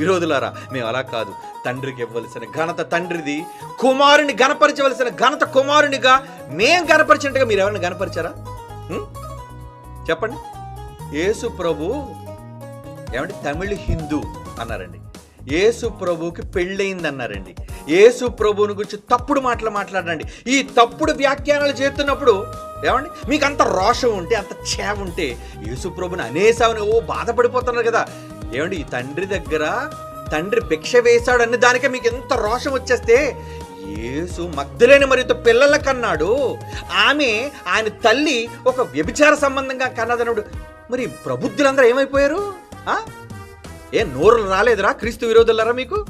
విరోధులారా మేము అలా కాదు. తండ్రికి ఇవ్వవలసిన ఘనత తండ్రిది. కుమారుని గణపరచవలసిన ఘనత కుమారునిగా మేం గనపరిచినట్టుగా మీరు ఎవరిని గణపరిచారా? చెప్పండి. యేసు ప్రభు ఏమంటే తమిళ హిందూ అన్నారండి. యేసు ప్రభుకి పెళ్ళయింది అన్నారండి యేసు ప్రభువుని గురించి తప్పుడు మాటలు మాట్లాడండి. ఈ తప్పుడు వ్యాఖ్యానాలు చేస్తున్నప్పుడు ఏమండి? మీకు అంత రోషం ఉంటే అంత చేవ ఉంటే యేసు ప్రభుని అనేసామని ఓ బాధపడిపోతున్నారు కదా. ఏమండి ఈ తండ్రి దగ్గర తండ్రి భిక్ష వేశాడని దానికే మీకు ఎంత రోషం వచ్చేస్తే? యేసు మగ్ధులేని మరితో పిల్లల కన్నాడు. ఆమె ఆయన తల్లి ఒక వ్యభిచార సంబంధంగా కన్నదనుడు. మరి ప్రబుద్ధులందరూ ఏమైపోయారు? ఆ? ఏ నోరులు రాలేదురా క్రీస్తు విరోధులరా మీకు?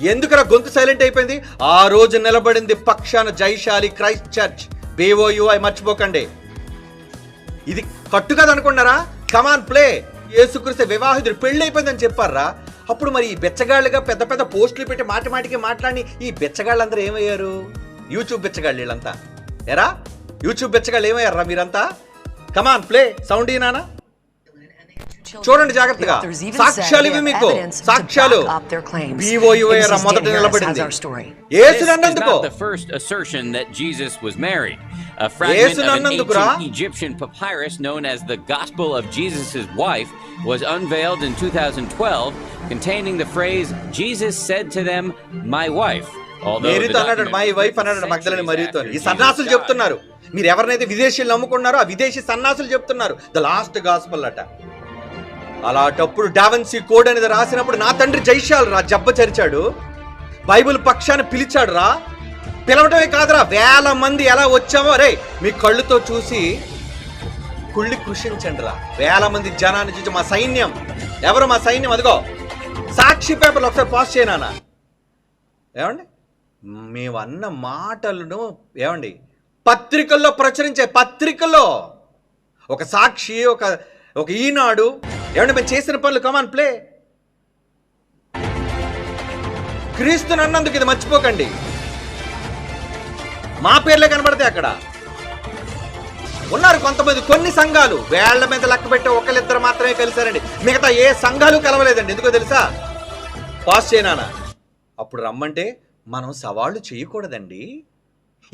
ఎందుకురా గొంతు సైలెంట్ అయిపోయింది? ఆ రోజు నిలబడింది పక్షాన జైశాలి క్రైస్ట్ చర్చ్. బేఓయుఐ మర్చిపోకండి. ఇది కట్టు అనుకున్నారా? Come on play. యేసుక్రీస్తు వివాహితుడు పెళ్ళి అయిపోయిందని చెప్పారా? అప్పుడు మరి ఈ బెచ్చగాళ్ళుగా పెద్ద పెద్ద పోస్టులు పెట్టి మాటి మాటికి మాట్లాడి ఈ బెచ్చగాళ్ళందరూ ఏమయ్యారు? యూట్యూబ్ బెచ్చగాళ్ళు వీళ్ళంతా. ఎరా? యూట్యూబ్ బెచ్చగాళ్ళు ఏమయ్యారా మీరంతా? కమాన్ ప్లే సౌండ్ నానా చూడండి జాగ్రత్తగా. సాక్ష్యాలు ఇవి మీకు. సాక్ష్యాలు. BOUA రా మొదట నిలబడింది. యేసు అన్నందుకు the first assertion that Jesus was married. A fragment of an ancient Egyptian papyrus known as the Gospel of Jesus' Wife was unveiled in 2012, containing the phrase, Jesus said to them, My wife. మేరీతో అన్నాడు my wife అన్నాడు మగ్ధలని after ఈ సన్నాసులు. చెప్తున్నారు మీరు ఎవరినైతే విదేశీయులు నమ్ముకున్నారో ఆ విదేశీ సన్నాసులు చెప్తున్నారు ద లాస్ట్ గాస్పల్ అట అలాంటప్పుడు డావెన్సీ కోడ్ అనేది రాసినప్పుడు నా తండ్రి జైశాల్ రా జబ్బ చరిచాడు బైబిల్ పక్షాన్ని పిలిచాడు రా పిలవటమే కాదురా వేల మంది ఎలా వచ్చామో రే మీ కళ్ళుతో చూసి కుళ్ళి కృషించండి రా వేల మంది జనాన్ని చూసి మా సైన్యం. ఎవరు మా సైన్యం? అదిగో సాక్షి పేపర్లు ఒకసారి పాస్ చేయనా ఏమండి? మేము అన్న మాటలను ఏమండి? పత్రికల్లో ప్రచురించే పత్రికల్లో. ఒక సాక్షి ఒక ఒక ఈనాడు. ఏమండి మేము చేసిన పనులు కమాన్ ప్లే క్రీస్తుని అన్నందుకు ఇది మర్చిపోకండి. మా పేర్లే కనబడతాయి అక్కడ. ఉన్నారు కొంతమంది కొన్ని సంఘాలు. వేళ్ళ మీద లెక్క పెట్టే ఒకరిద్దరు మాత్రమే కలిశారండి. మిగతా ఏ సంఘాలు కలవలేదండి. ఎందుకో తెలుసా? పాస్ చేయనా అప్పుడు రమ్మంటే మనం సవాళ్ళు చేయకూడదండి.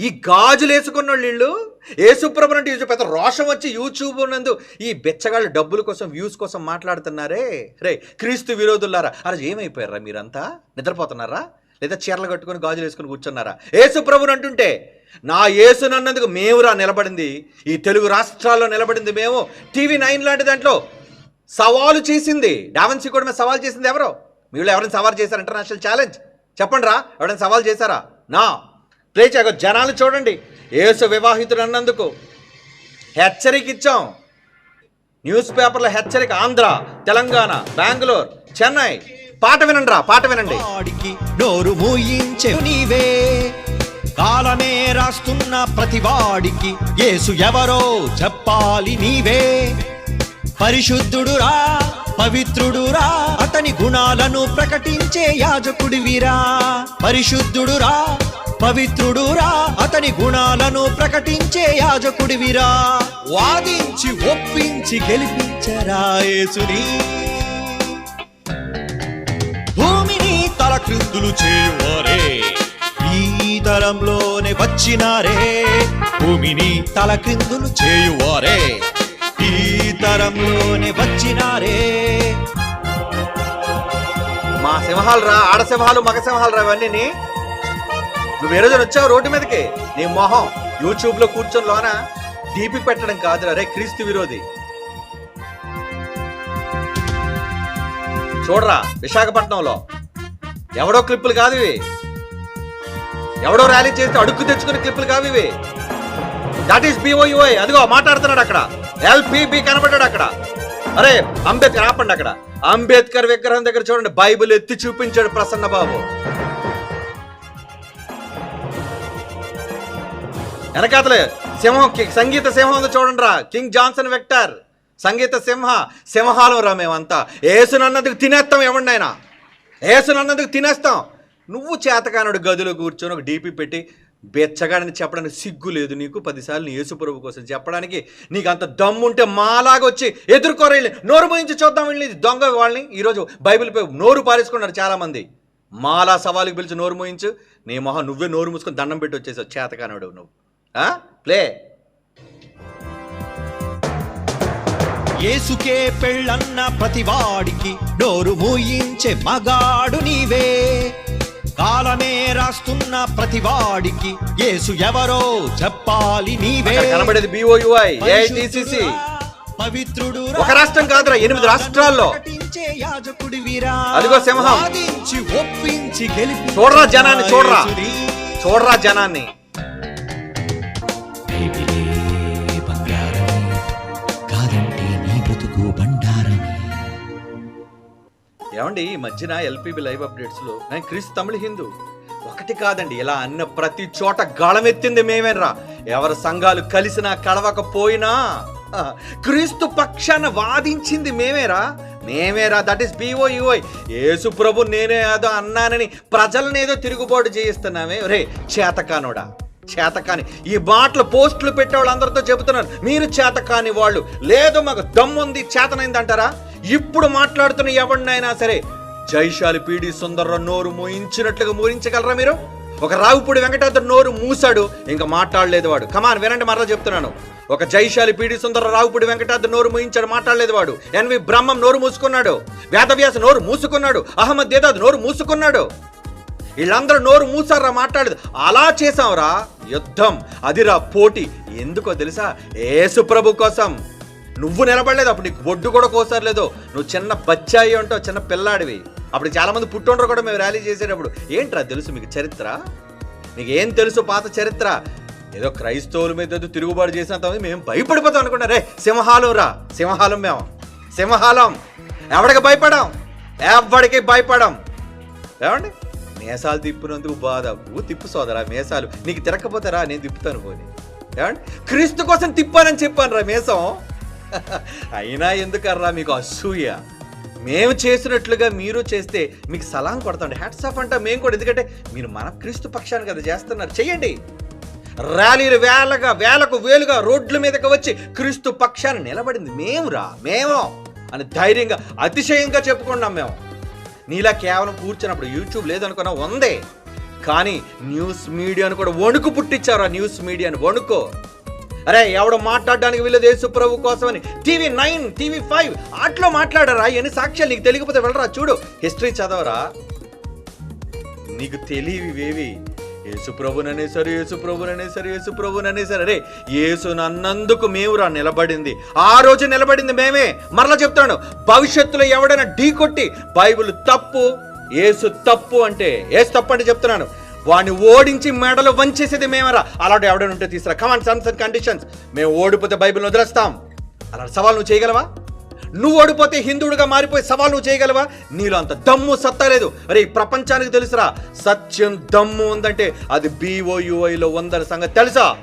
ఈ గాజులు వేసుకున్న వీళ్ళు ఏసుప్రభు అంటే యూట్యూబ్ పెద్ద రోషం వచ్చి యూట్యూబ్ నందు ఈ బెచ్చగాళ్ళు డబ్బుల కోసం వ్యూస్ కోసం మాట్లాడుతున్నారే? రే క్రీస్తు విరోధులారా అరే ఏమైపోయారా మీరంతా? నిద్రపోతున్నారా? లేదా చీరలు కట్టుకొని గాజులు వేసుకుని కూర్చున్నారా? ఏసుప్రభుని అంటుంటే నా యేసునన్నందుకు మేమురా నిలబడింది. ఈ తెలుగు రాష్ట్రాల్లో నిలబడింది మేము. టీవీ నైన్ లాంటి దాంట్లో సవాలు చేసింది. డావెన్సీ కూడా మీద సవాల్ చేసింది ఎవరో? మీరు ఎవరైనా సవాల్ చేశారు ఇంటర్నేషనల్ ఛాలెంజ్? చెప్పండి రా ఎవరైనా సవాల్ చేశారా? నా. ప్లే చేయక జనాలు చూడండి. యేసు వివాహితుడు అన్నందుకు హెచ్చరిక ఇచ్చాం న్యూస్ పేపర్ల హెచ్చరిక ఆంధ్ర తెలంగాణ బెంగళూరు చెన్నై. పాట వినండి రా పాట వినండి. నోరు మూయించే నీవే. కాలమే రాస్తున్న ప్రతివాడికి యేసు ఎవరో చెప్పాలి నీవే. పరిశుద్ధుడురా పవిత్రుడురా అతని గుణాలను ప్రకటించే యాజకుడివిరా. పరిశుద్ధుడురా పవిత్రుడురా అతని గుణాలను ప్రకటించే యాజకుడివిరా. వాదించి ఒప్పించి గెలిపించరా యేసుని. భూమిని తల క్రిందులు ఈ తరంలోనే వచ్చినారే. భూమిని తలక్రిందులు చేయువారే. ఈ తరంలోనే వచ్చినారే. మా సింహాలు రా ఆడ సింహాలు మగ సింహాలు రా ఇవన్నీ నువ్వు ఏ రోజున వచ్చావు రోడ్డు మీదకి? నీ మొహం యూట్యూబ్లో కూర్చొని లోన డీపీ పెట్టడం కాదురా రే క్రీస్తు విరోధి. చూడరా విశాఖపట్నంలో. ఎవడో క్లిప్పులు కాదు ఇవి. ఎవడో ర్యాలీ చేస్తే అడుక్కు తెచ్చుకునే క్లిప్పులు కావు ఇవి. దట్ ఈస్ బిఓయుఐ అదిగో మాట్లాడుతున్నాడు అక్కడ. ఎల్పిబి కనబడ్డాడు అక్కడ. అరే అంబేద్కర్ ఆపండి అక్కడ. అంబేద్కర్ విగ్రహం దగ్గర చూడండి. బైబిల్ ఎత్తి చూపించాడు ప్రసన్న బాబు. వెనకాతలే సింహం సంగీత సింహం ఉంది చూడండి రా. King Johnson Victor. సంగీత సింహ. సింహాలు రా మేమంతా. ఏసునన్నందుకు తినేస్తాం ఎవరినైనా. ఏసునన్నందుకు తినేస్తాం. నువ్వు చేతకానుడు గదిలో కూర్చొని ఒక డీపీ పెట్టి బెచ్చగాడని చెప్పడానికి సిగ్గు లేదు నీకు. పదిసార్లు నీ యేసుప్రభు కోసం చెప్పడానికి నీకు అంత దమ్ముంటే మాలాగా వచ్చి ఎదుర్కోరే నోరు పోయించి చూద్దాం వెళ్ళి దొంగ వాళ్ళని. ఈరోజు బైబిల్పై నోరు పారేసుకున్నారు చాలామంది. మాలా సవాలుకి పిలిచి నోరు మోయించు. నీ మొహం నువ్వే నోరు మూసుకొని దండం పెట్టి వచ్చేసావు చేతకానుడు నువ్వు. ఆ? ప్లే. ఏసుకే పెళ్ళన్న ప్రతివాడికి నోరు మూయించే మగాడు నీవే. కాలమే రాస్తున్న ప్రతివాడికి యేసు ఎవరో చెప్పాలి నీవే. కనబడేది బిఓయుఐ ఏఐటిసిసి పవిత్రుడు ఒక రాష్ట్రం కాదురా, ఎనిమిది రాష్ట్రాల్లో. అదిగో సింహం. ఒప్పించి గెలిపి చూడరా జనాన్ని చూడరా. చూడరా జనాన్ని. ఏమండి ఈ మధ్యన ఎల్పిబి లైవ్ అప్డేట్స్లో నేను క్రిస్ తమిళ హిందూ. ఒకటి కాదండి ఇలా అన్న ప్రతి చోట గళమెత్తింది మేమేనరా. ఎవరి సంఘాలు కలిసినా కలవకపోయినా క్రీస్తు పక్షాన వాదించింది మేమేరా. మేమేరా దట్ ఈస్ బిఓ యుఐ యేసు ప్రభు నేనే ఏదో అన్నానని ప్రజల్ని ఏదో తిరుగుబాటు చేయిస్తున్నామే. రే చేతకానోడా? చేతకాని. ఈ బాటలు పోస్టులు పెట్టే వాళ్ళందరితో చెబుతున్నారు మీరు చేతకాని వాళ్ళు. లేదు మాకు దమ్ముంది చేతనైంది అంటారా ఇప్పుడు మాట్లాడుతున్న ఎవరినైనా సరే జైశాలి పీడి సుందర్రావు నోరు మూయించినట్లుగా మూయించగలరా మీరు? ఒక రావుపూడి వెంకటాద్రి నోరు మూసాడు ఇంకా మాట్లాడలేదు వాడు. కమాన్ వినండి మరలా చెప్తున్నాను. ఒక జైశాలి పీడి సుందర రావుపూడి వెంకటాద్రి నోరు మూయించాడు మాట్లాడలేదు వాడు. ఎన్వి బ్రహ్మం నోరు మూసుకున్నాడు. వేదవ్యాస నోరు మూసుకున్నాడు. అహ్మద్ దేదాద్ నోరు మూసుకున్నాడు. వీళ్ళందరూ నోరు మూసారా మాట్లాడదు అలా చేసాంరా యుద్ధం. అదిరా పోటీ. ఎందుకో తెలుసా? ఏసు ప్రభు కోసం. నువ్వు నిలబడలేదు అప్పుడు నీకు ఒడ్డు కూడా కోసరలేదు. నువ్వు చిన్న బచ్చాయి అంటావు చిన్న పిల్లాడివి. అప్పుడు చాలా మంది పుట్టుండ్రు కూడా మేము ర్యాలీ చేసేటప్పుడు. ఏంట్రా తెలుసు మీకు చరిత్ర? నీకు ఏం తెలుసు పాత చరిత్ర? ఏదో క్రైస్తవుల మీద ఏదో తిరుగుబాటు చేసినంత మేము భయపడిపోతాం అనుకున్నా రే సింహాలం రా. సింహాలం మేము. సింహాలం. ఎవడికి భయపడాం? ఎవడికి భయపడం? ఏమండి? మేసాలు తిప్పినందుకు బాధ. ఊ తిప్పు సోదరా మేసాలు. నీకు తిరక్కపోతారా నేను తిప్పుతాను పోని. ఏమండి? క్రీస్తు కోసం తిప్పానని చెప్పాను రా మేసం. అయినా ఎందుకర్రా మీకు అసూయ? మేము చేసినట్లుగా మీరు చేస్తే మీకు సలాం కొడతాండి హ్యాట్స్ ఆఫ్ అంటా మేము కూడా. ఎందుకంటే మీరు మన క్రీస్తు పక్షాన్ని కదా చేస్తున్నారు. చెయ్యండి. ర్యాలీలు వేలగా వేలకు వేలుగా రోడ్ల మీదకి వచ్చి క్రీస్తు పక్షాన్ని నిలబడింది. మేమురా మేము అని ధైర్యంగా అతిశయంగా చెప్పుకున్నాం మేము. నీలా కేవలం కూర్చున్నప్పుడు యూట్యూబ్ లేదనుకున్నా ఉందే కానీ న్యూస్ మీడియాను కూడా వణుకు పుట్టించారు ఆ న్యూస్ మీడియాను. వణుకో. అరే ఎవడో మాట్లాడడానికి వీళ్ళది యేసుప్రభు కోసమని టీవీ నైన్ టీవీ ఫైవ్ అట్లో మాట్లాడారా? ఎన్ని సాక్ష్యాలు నీకు తెలియకపోతే వెళ్ళరా చూడు. హిస్టరీ చదవరా? నీకు తెలియవేవి యేసు సరే యేసు సరే యేసు సరే. అరే యేసు నన్నందుకు మేమురా నిలబడింది. ఆ రోజు నిలబడింది మేమే. మరలా చెప్తాను భవిష్యత్తులో ఎవడైనా ఢీకొట్టి బైబిల్ తప్పు ఏసు తప్పు అంటే ఏసు తప్పు అంటే చెప్తున్నాను. వాడిని ఓడించి మెడలు వంచేసేది మేమరా. అలాంటి ఎవడైనా ఉంటే తీసుకురా కమాన్ సమ్స్ అండ్ కండిషన్స్ మేము ఓడిపోతే బైబిల్ వదిలేస్తాం. అలాంటి సవాల్ నువ్వు చేయగలవా? నువ్వు ఓడిపోతే హిందువుడిగా మారిపోయి సవాల్ నువ్వు చేయగలవా? నీలో అంత దమ్ము సత్తా లేదు. అరే ఈ ప్రపంచానికి తెలుసురా. సత్యం దమ్ము ఉందంటే అది బీఓయుఐలో ఉందని సంగతి తెలుసా?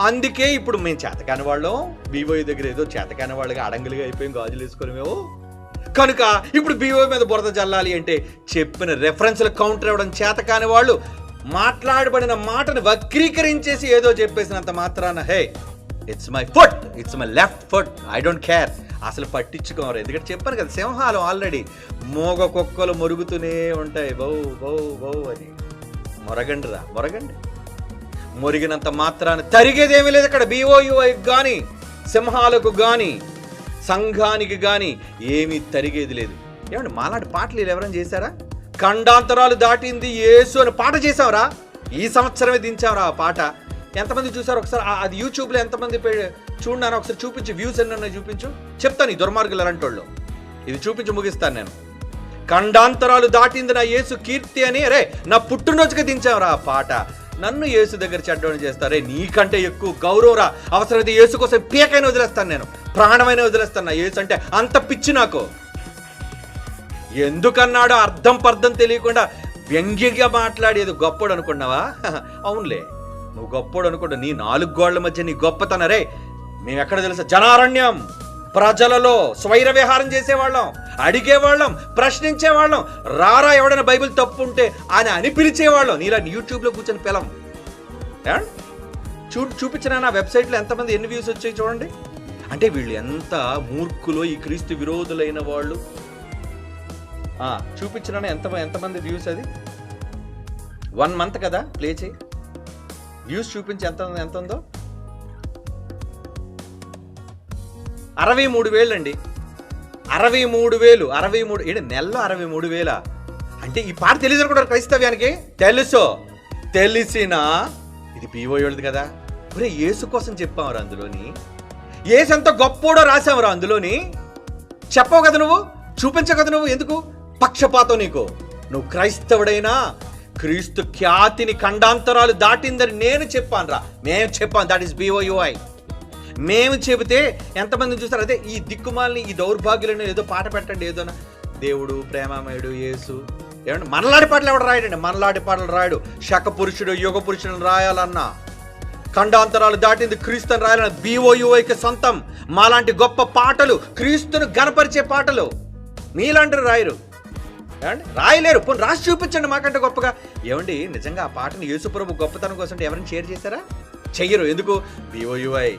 అందుకే ఇప్పుడు మేము చేతకాని వాళ్ళం. బీఓయు దగ్గర ఏదో చేతకాని వాళ్ళగా అడంగులుగా అయిపోయాం గాజులు వేసుకొని మేము కనుక ఇప్పుడు బీఓ మీద బురద జల్లాలి అంటే చెప్పిన రెఫరెన్స్ల కౌంటర్ ఇవ్వడం చేతకాని వాళ్ళు మాట్లాడబడిన మాటను వక్రీకరించేసి ఏదో చెప్పేసినంత మాత్రాన hey it's my foot it's my left foot I don't care అసలు పట్టించుకోరు. ఎందుకంటే చెప్పాను కదా సింహాలు ఆల్రెడీ మోగ కుక్కలు మురుగుతూనే ఉంటాయి. బౌ బౌ బౌ అని. మొరగండి రా మొరగండి. మురిగినంత మాత్రాన తరిగేదేమీ లేదు అక్కడ బీఓయుఐకి కానీ సింహాలకు కానీ సంఘానికి కానీ ఏమీ తరిగేది లేదు. ఏమండి మాలాంటి పాటలు వీళ్ళు ఎవరైనా చేశారా? ఖండాంతరాలు దాటింది యేసు అని పాట చేసావురా ఈ సంవత్సరమే దించావురా ఆ పాట. ఎంతమంది చూసారు ఒకసారి అది యూట్యూబ్లో ఎంతమంది పె- చూడన్నాను ఒకసారి చూపించు వ్యూస్ ఎన్ని ఉన్నాయి చూపించు. చెప్తాను ఈ దుర్మార్గులు అలాంటి వాళ్ళు ఇది చూపించి ముగిస్తాను నేను. ఖండాంతరాలు దాటింది నా యేసు కీర్తి అని అరే నా పుట్టినరోజుకి దించావురా ఆ పాట. నన్ను యేసు దగ్గర చెడ్డవని చేస్తారే? నీకంటే ఎక్కువ గౌరవరా అవసరమైతే యేసు కోసం పీకైనా వదిలేస్తాను నేను. ప్రాణమైన వదిలేస్తాను నా యేసు అంటే అంత పిచ్చి నాకు. ఎందుకన్నాడో అర్థం పర్థం తెలియకుండా వ్యంగ్యంగా మాట్లాడేది గొప్పడు అనుకున్నావా? అవునులే. నువ్వు గొప్పడు అనుకుంటా నీ నాలుగు గోళ్ళ మధ్య నీ గొప్పతనరే. మేము ఎక్కడ తెలుసా? జనారణ్యం. ప్రజలలో స్వైర విహారం చేసేవాళ్ళం అడిగేవాళ్ళం ప్రశ్నించేవాళ్ళం రారా ఎవడైనా బైబిల్ తప్పు ఉంటే అని అని పిలిచేవాళ్ళం. నీలా యూట్యూబ్లో కూర్చొని పిలం. చూ చూపించిన నా వెబ్సైట్లో ఎంతమంది ఎన్ని వ్యూస్ వచ్చాయి చూడండి. అంటే వీళ్ళు ఎంత మూర్ఖులో ఈ క్రీస్తు విరోధులైన వాళ్ళు. చూపించిన ఎంత ఎంతమంది వ్యూస్ అది? వన్ మంత్ కదా? ప్లే చేయి. వ్యూస్ చూపించి ఎంత ఎంత ఉందో అరవై మూడు వేలండి. అరవై మూడు వేలు అరవై మూడు ఏంటి నెలలో అరవై మూడు వేల? అంటే ఈ పాట తెలియదు అనుకుంటారు క్రైస్తవ్యానికి? తెలుసు? తెలిసినా? ఇది పీఓయోళ్ళది కదా. ఒరే యేసు కోసం చెప్పావురా అందులోని. యేసు ఎంత గొప్పోడో రాసావురా అందులోని. చెప్పవు కదా నువ్వు? చూపించవు కదా నువ్వు? ఎందుకు? పక్షపాతం నీకు. నువ్వు క్రైస్తవుడైనా క్రీస్తు ఖ్యాతిని ఖండాంతరాలు దాటిందని నేను చెప్పాను రా. నేను చెప్పాను దాట్ ఈస్ బిఓయుఐ మేము చెబితే ఎంతమంది చూస్తారు? అదే ఈ దిక్కుమాలని ఈ దౌర్భాగ్యులను ఏదో పాట పెట్టండి ఏదోనా. దేవుడు ప్రేమమయుడు యేసు. ఏమంటే మనలాడి పాటలు ఎవడు రాయడండి? మనలాడి పాటలు రాయడు. శక పురుషుడు యుగ పురుషులను రాయాలన్నా. ఖండాంతరాలు దాటింది క్రీస్తుని రాయాలన్న బీఓయుఐకి సొంతం. మాలాంటి గొప్ప పాటలు క్రీస్తును గనపరిచే పాటలు మీలాంటి రాయరు. ఏమండి? రాయలేరు. పోనీ రాసి చూపించండి మాకంటే గొప్పగా. ఏమండి నిజంగా ఆ పాటను యేసుప్రభు గొప్పతనం కోసం ఎవరైనా షేర్ చేశారా? చెయ్యరు. ఎందుకు? బీఓయుఐ.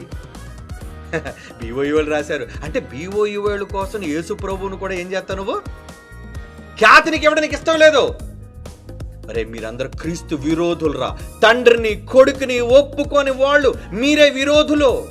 బీఓయువలు రాశారు. అంటే బీఓయువల కోసం యేసు ప్రభువును కూడా ఏం చేస్తావు నువ్వు? ఖ్యాతినికి ఇవ్వడానికి ఇష్టం లేదు. అరే మీరందరూ క్రీస్తు విరోధులరా. తండ్రిని కొడుకుని ఒప్పుకొని వాళ్ళు మీరే విరోధులు.